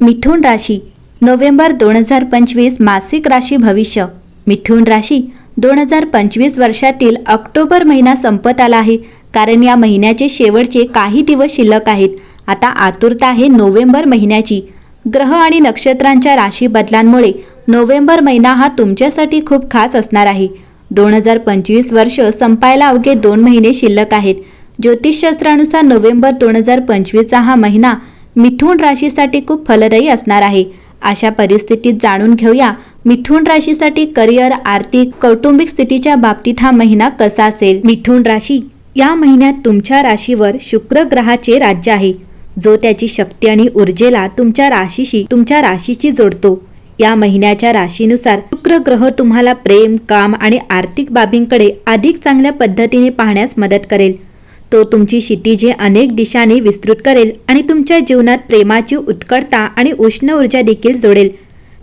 मिथुन राशी नोव्हेंबर दोन हजार पंचवीस मासिक राशी भविष्य. मिथुन राशी दोन हजार पंचवीस वर्षातील ऑक्टोबर महिना संपत आला आहे. कारण या महिन्याचे शेवटचे काही दिवस शिल्लक आहेत. आता आतुरता आहे नोव्हेंबर महिन्याची. ग्रह आणि नक्षत्रांच्या राशी बदलांमुळे नोव्हेंबर महिना हा तुमच्यासाठी खूप खास असणार आहे. दोन हजार पंचवीस वर्ष संपायला अवघे दोन महिने शिल्लक आहेत. ज्योतिषशास्त्रानुसार नोव्हेंबर दोन हजार पंचवीसचा हा महिना मिथुन राशीसाठी खूप फलदायी असणार आहे. अशा परिस्थितीत जाणून घेऊया मिथुन राशीसाठी करिअर आर्थिक कौटुंबिक स्थितीच्या बाबतीत हा महिना कसा असेल? मिथुन राशी या महिन्यात तुमच्या राशीवर शुक्र ग्रहाचे राज्य आहे. जो त्याची शक्ती आणि ऊर्जेला तुमच्या राशीशी तुमच्या राशीची जोडतो. या महिन्याच्या राशीनुसार शुक्र ग्रह तुम्हाला प्रेम काम आणि आर्थिक बाबींकडे अधिक चांगल्या पद्धतीने पाहण्यास मदत करेल. तो तुमची क्षितिजे अनेक दिशांनी विस्तृत करेल आणि तुमच्या जीवनात प्रेमाची उत्कटता आणि उष्ण ऊर्जा देखील जोडेल.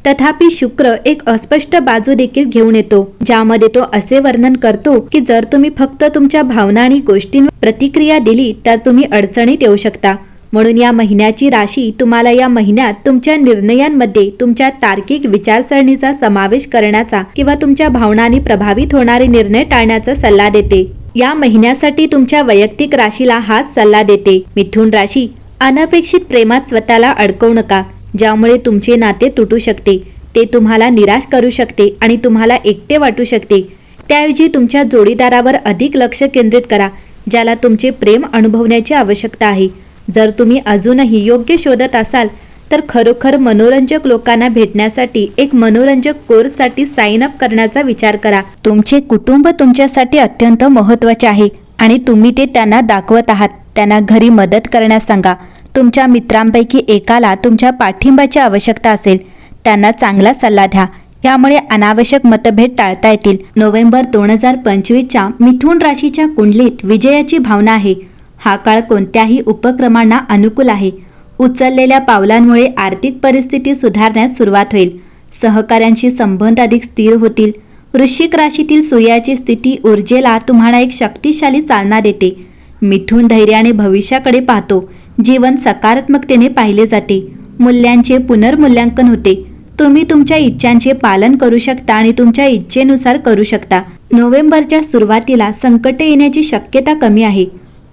तथापि शुक्र एक अस्पष्ट बाजू देखील घेऊन येतो ज्यामध्ये तो असे वर्णन करतो की जर तुम्ही फक्त तुमच्या भावना आणि गोष्टींवर प्रतिक्रिया दिली तर तुम्ही अडचणीत येऊ शकता. म्हणून या महिन्याची राशी तुम्हाला या महिन्यात तुमच्या निर्णयांमध्ये तुमच्या तार्किक विचारसरणीचा समावेश करण्याचा किंवा तुमच्या भावनांनी प्रभावित होणारे निर्णय टाळण्याचा सल्ला देते. या महिन्यासाठी तुमच्या वैयक्तिक राशीला हाच सल्ला देते. मिथुन राशी अनपेक्षित प्रेमात स्वतःला अडकवू नका ज्यामुळे तुमचे नाते तुटू शकते. ते तुम्हाला निराश करू शकते आणि तुम्हाला एकटे वाटू शकते. त्याऐवजी तुमच्या जोडीदारावर अधिक लक्ष केंद्रित करा ज्याला तुमचे प्रेम अनुभवण्याची आवश्यकता आहे. जर तुम्ही अजूनही योग्य शोधत असाल तर खरोखर मनोरंजक लोकांना भेटण्यासाठी एक मनोरंजक कोर्ससाठी साइन अप करण्याचा विचार करा. तुमचे कुटुंब तुमच्यासाठी अत्यंत महत्त्वाचे आहे आणि तुम्ही ते त्यांना दाखवत आहात. त्यांना घरी मदत करण्यास सांगा. तुमच्या मित्रांपैकी एकाला तुमच्या पाठिंबाची आवश्यकता असेल. त्यांना चांगला सल्ला द्या. यामुळे अनावश्यक मतभेद टाळता येतील. नोव्हेंबर दोन हजार पंचवीसच्या मिथुन राशीच्या कुंडलीत विजयाची भावना आहे. हा काळ कोणत्याही उपक्रमांना अनुकूल आहे. उचललेल्या पावलांमुळे आर्थिक परिस्थिती सुधारण्यास सुरुवात होईल. सहकाऱ्यांशी संबंध अधिक स्थिर होतील. वृश्चिक राशीतील सूर्याची स्थिती ऊर्जेला तुम्हाला एक शक्तिशाली चालना देते. मिठून धैर्याने भविष्याकडे पाहतो. जीवन सकारात्मकतेने पाहिले जाते. मूल्यांचे पुनर्मूल्यांकन होते. तुम्ही तुमच्या इच्छांचे पालन करू शकता आणि तुमच्या इच्छेनुसार करू शकता. नोव्हेंबरच्या सुरुवातीला संकटे येण्याची शक्यता कमी आहे.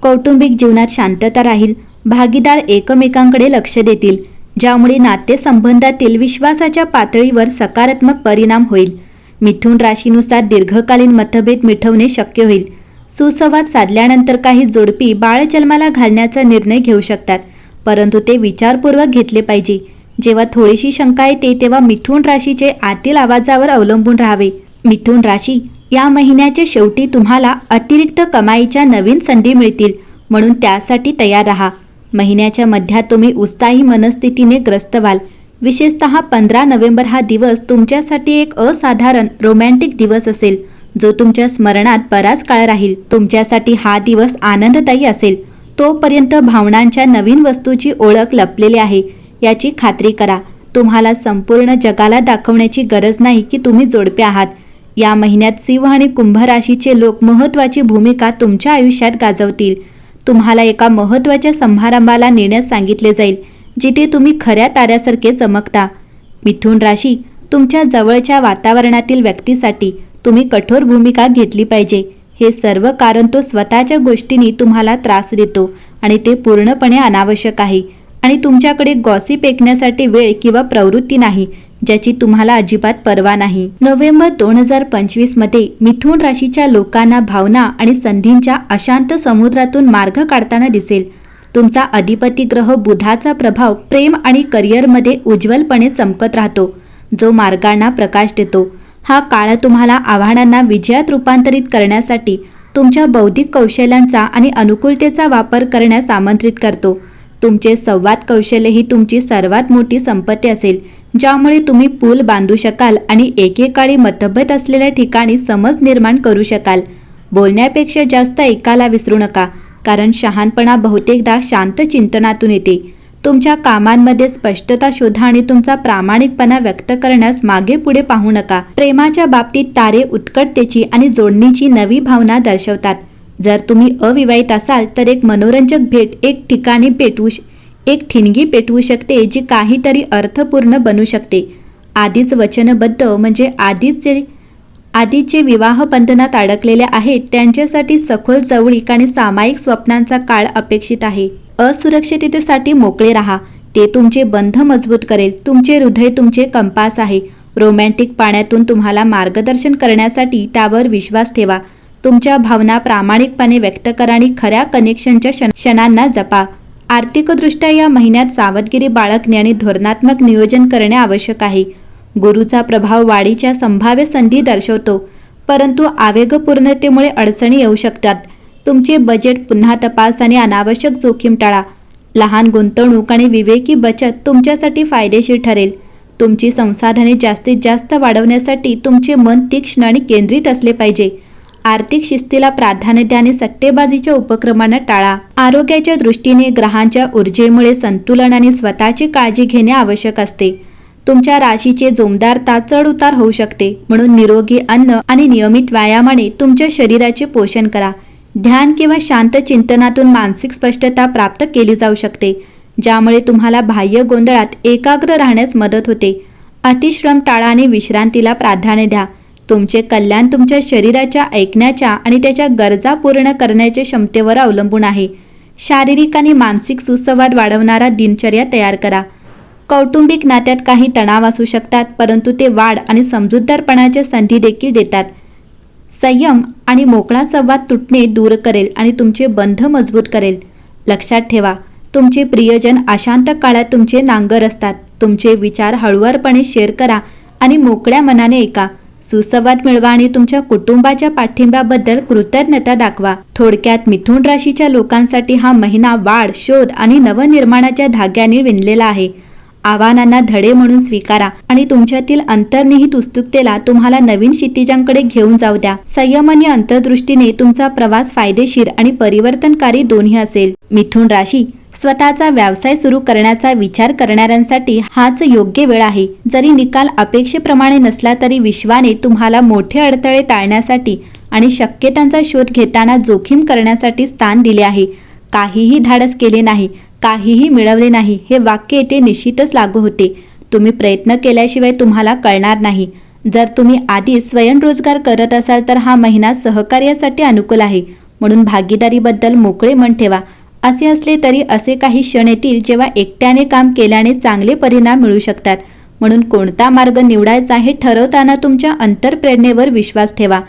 कौटुंबिक जीवनात शांतता राहील. भागीदार एकमेकांकडे लक्ष देतील ज्यामुळे नातेसंबंधातील विश्वासाच्या पातळीवर सकारात्मक परिणाम होईल. मिथुन राशीनुसार दीर्घकालीन मतभेद मिठवणे शक्य होईल. सुसंवाद साधल्यानंतर काही जोडपी बाळ जन्माला घालण्याचा निर्णय घेऊ शकतात परंतु ते विचारपूर्वक घेतले पाहिजे. जेव्हा थोडीशी शंका येते तेव्हा मिथुन राशीचे आतील आवाजावर अवलंबून राहावे. मिथुन राशी या महिन्याच्या शेवटी तुम्हाला अतिरिक्त कमाईच्या नवीन संधी मिळतील म्हणून त्यासाठी तयार राहा. महिन्याच्या मध्यात तुम्ही उत्साही मनस्थितीने ग्रस्त व्हाल. विशेषतः पंधरा नोव्हेंबर हा दिवस तुमच्यासाठी एक असाधारण रोमॅन्टिक दिवस असेल. जो तुमच्या स्मरणात बराच काळ राहील. तुमच्यासाठी हा दिवस आनंददायी असेल. तोपर्यंत भावनांच्या नवीन वस्तूची ओळख लपलेली आहे. याची खात्री करा. तुम्हाला संपूर्ण जगाला दाखवण्याची गरज नाही की तुम्ही जोडपे आहात. या महिन्यात सिंह आणि कुंभ राशीचे लोक महत्त्वाची भूमिका तुमच्या आयुष्यात गाजवतील. तुम्हाला एका महत्त्वाच्या समारंभाला नेण्यास सांगितले जाईल जिथे तुम्ही खऱ्या ताऱ्यासारखे चमकता. मिथुन राशी तुमच्या जवळच्या वातावरणातील व्यक्तीसाठी तुम्ही कठोर भूमिका घेतली पाहिजे. हे सर्व कारण तो स्वतःच्या गोष्टींनी तुम्हाला त्रास देतो आणि ते पूर्णपणे अनावश्यक आहे आणि तुमच्याकडे गॉसिप ऐकण्यासाठी वेळ किंवा प्रवृत्ती नाही ज्याची तुम्हाला अजिबात पर्वा नाही. नोव्हेंबर दोन हजार पंचवीसमध्ये मिथुन राशीच्या लोकांना भावना आणि संधींच्या अशांत समुद्रातून मार्ग काढताना दिसेल. तुमचा अधिपती ग्रह बुधाचा प्रभाव प्रेम आणि करिअरमध्ये उज्ज्वलपणे चमकत राहतो. जो मार्गांना प्रकाश देतो. हा काळ तुम्हाला आव्हानांना विजयात रूपांतरित करण्यासाठी तुमच्या बौद्धिक कौशल्यांचा आणि अनुकूलतेचा वापर करण्यास आमंत्रित करतो. तुमचे संवाद कौशल्य ही तुमची सर्वात मोठी संपत्ती असेल. ज्यामुळे तुम्ही पूल बांधू शकाल आणि एकेकाळी मतभेद असलेल्या ठिकाणी समज निर्माण करू शकाल. बोलण्यापेक्षा जास्त ऐकायला विसरू नका कारण शहाणपणा बहुतेकदा शांत चिंतनातून येते. तुमच्या कामांमध्ये स्पष्टता शोधा आणि तुमचा प्रामाणिकपणा व्यक्त करण्यास मागे पुढे पाहू नका. प्रेमाच्या बाबतीत तारे उत्कटतेची आणि जोडणीची नवी भावना दर्शवतात. जर तुम्ही अविवाहित असाल तर एक मनोरंजक भेट एक ठिकाणी भेटू एक ठिणगी पेटवू शकते जी काहीतरी अर्थपूर्ण बनू शकते. आधीच वचनबद्ध म्हणजे आधीच जे आधीचे विवाह बंधनात अडकलेले आहेत. त्यांच्यासाठी सखोल जवळीक आणि सामायिक स्वप्नांचा काळ अपेक्षित आहे. असुरक्षिततेसाठी मोकळे राहा. ते तुमचे बंध मजबूत करेल. तुमचे हृदय तुमचे कंपास आहे. रोमॅन्टिक पाण्यातून तुम्हाला मार्गदर्शन करण्यासाठी त्यावर विश्वास ठेवा. तुमच्या भावना प्रामाणिकपणे व्यक्त करा आणि खऱ्या कनेक्शनच्या क्षण- क्षणांना जपा. आर्थिकदृष्ट्या या महिन्यात सावधगिरी बाळगणे आणि धोरणात्मक नियोजन करणे आवश्यक आहे. गुरुचा प्रभाव वाढीच्या संभाव्य संधी दर्शवतो परंतु आवेगपूर्णतेमुळे अडचणी येऊ शकतात. तुमचे बजेट पुन्हा तपास आणि अनावश्यक जोखीम टाळा. लहान गुंतवणूक आणि विवेकी बचत तुमच्यासाठी फायदेशीर ठरेल. तुमची संसाधने जास्तीत जास्त वाढवण्यासाठी तुमचे मन तीक्ष्ण आणि केंद्रित असले पाहिजे. आर्थिक शिस्तीला प्राधान्य द्या आणि सट्टेबाजीच्या उपक्रमांना टाळा. आरोग्याच्या दृष्टीने ग्रहांच्या ऊर्जेमुळे संतुलन आणि स्वतःची काळजी घेणे आवश्यक असते. तुमच्या राशीचे जोमदारता चढ उतार होऊ शकते. म्हणून निरोगी अन्न आणि नियमित व्यायामाने तुमच्या शरीराचे पोषण करा. ध्यान किंवा शांत चिंतनातून मानसिक स्पष्टता प्राप्त केली जाऊ शकते ज्यामुळे तुम्हाला बाह्य गोंधळात एकाग्र राहण्यास मदत होते. अतिश्रम टाळा आणि विश्रांतीला प्राधान्य द्या. तुमचे कल्याण तुमच्या शरीराच्या ऐकण्याच्या आणि त्याच्या गरजा पूर्ण करण्याच्या क्षमतेवर अवलंबून आहे. शारीरिक आणि मानसिक सुसंवाद वाढवणारा दिनचर्या तयार करा. कौटुंबिक नात्यात काही तणाव असू शकतात परंतु ते वाढ आणि समजूतदारपणाच्या संधी देखील देतात. संयम आणि मोकळा संवाद तुटणे दूर करेल आणि तुमचे बंध मजबूत करेल. लक्षात ठेवा तुमचे प्रियजन अशांत काळात तुमचे नांगर असतात. तुमचे विचार हळुवारपणे शेअर करा आणि मोकळ्या मनाने ऐका. सुसंवाद मिळवा आणि तुमच्या कुटुंबाच्या पाठिंब्याबद्दल कृतज्ञता दाखवा. थोडक्यात मिथुन राशीच्या लोकांसाठी हा महिना वाढ शोध आणि नवनिर्माणाच्या धाग्याने विणलेला आहे. आव्हानांना धडे म्हणून स्वीकारा आणि तुमच्यातील अंतर्निहित उत्सुकतेला तुम्हाला नवीन क्षितिजांकडे घेऊन जाऊ द्या. संयम आणि अंतर्दृष्टीने तुमचा प्रवास फायदेशीर आणि परिवर्तनकारी दोन्ही असेल. मिथुन राशी स्वतःचा व्यवसाय सुरू करण्याचा विचार करणाऱ्यांसाठी हाच योग्य वेळ आहे. जरी निकाल अपेक्षेप्रमाणे नसला तरी विश्वाने तुम्हाला मोठे अडथळे टाळण्यासाठी आणि शक्यतांचा शोध घेताना जोखीम करण्यासाठी स्थान दिले आहे. काहीही धाडस केले नाही काहीही मिळवले नाही. हे वाक्य येथे निश्चितच लागू होते. तुम्ही प्रयत्न केल्याशिवाय तुम्हाला कळणार नाही. जर तुम्ही आधीच स्वयंरोजगार करत असाल तर हा महिना सहकार्यासाठी अनुकूल आहे. म्हणून भागीदारीबद्दल मोकळे मन ठेवा. असे असले तरी असे काही क्षण येतील जेव्हा एकट्याने काम केल्याने चांगले परिणाम मिळू शकतात. म्हणून कोणता मार्ग निवडायचा हे ठरवताना तुमच्या अंतरप्रेरणेवर विश्वास ठेवा.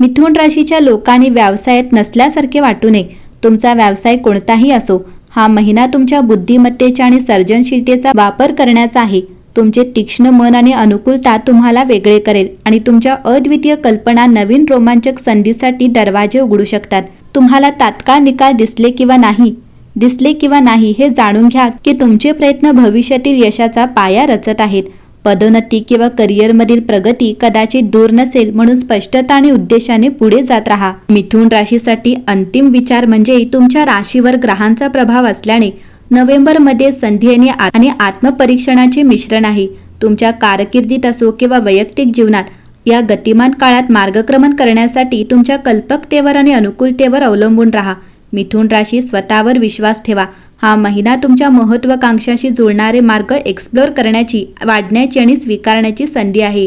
मिथुन राशीच्या लोकांनी व्यवसायात नसल्यासारखे वाटू नये. तुमचा व्यवसाय कोणताही असो. हा महिना तुमच्या बुद्धिमत्तेचा आणि सर्जनशीलतेचा वापर करण्याचा आहे. तुमचे तीक्ष्ण मन आणि अनुकूलता तुम्हाला वेगळे करेल आणि तुमच्या अद्वितीय कल्पना नवीन रोमांचक संधीसाठी दरवाजे उघडू शकतात. तुम्हाला तात्काळ निकाल दिसले किंवा नाही दिसले किंवा नाही हे जाणून घ्या की तुमचे प्रयत्न भविष्यातील यशाचा पाया रचत आहेत. पदोन्नती किंवा करिअरमधील प्रगती कदाचित दूर नसेल म्हणून स्पष्टता आणि उद्देशाने पुढे जात राहा. मिथुन राशीसाठी अंतिम विचार म्हणजे तुमच्या राशीवर ग्रहांचा प्रभाव असल्याने नोव्हेंबरमध्ये संधी आणि आणि आत्मपरीक्षणाचे मिश्रण आहे. तुमच्या कारकिर्दीत असो किंवा वैयक्तिक जीवनात या गतिमान काळात मार्गक्रमण करण्यासाठी तुमच्या कल्पकतेवर आणि अनुकूलतेवर अवलंबून राहा. मिथुन राशी स्वतःवर विश्वास ठेवा. हा महिना तुमच्या महत्वाकांक्षाशी जुळणारे मार्ग एक्सप्लोर करण्याची वाढण्याची आणि स्वीकारण्याची संधी आहे.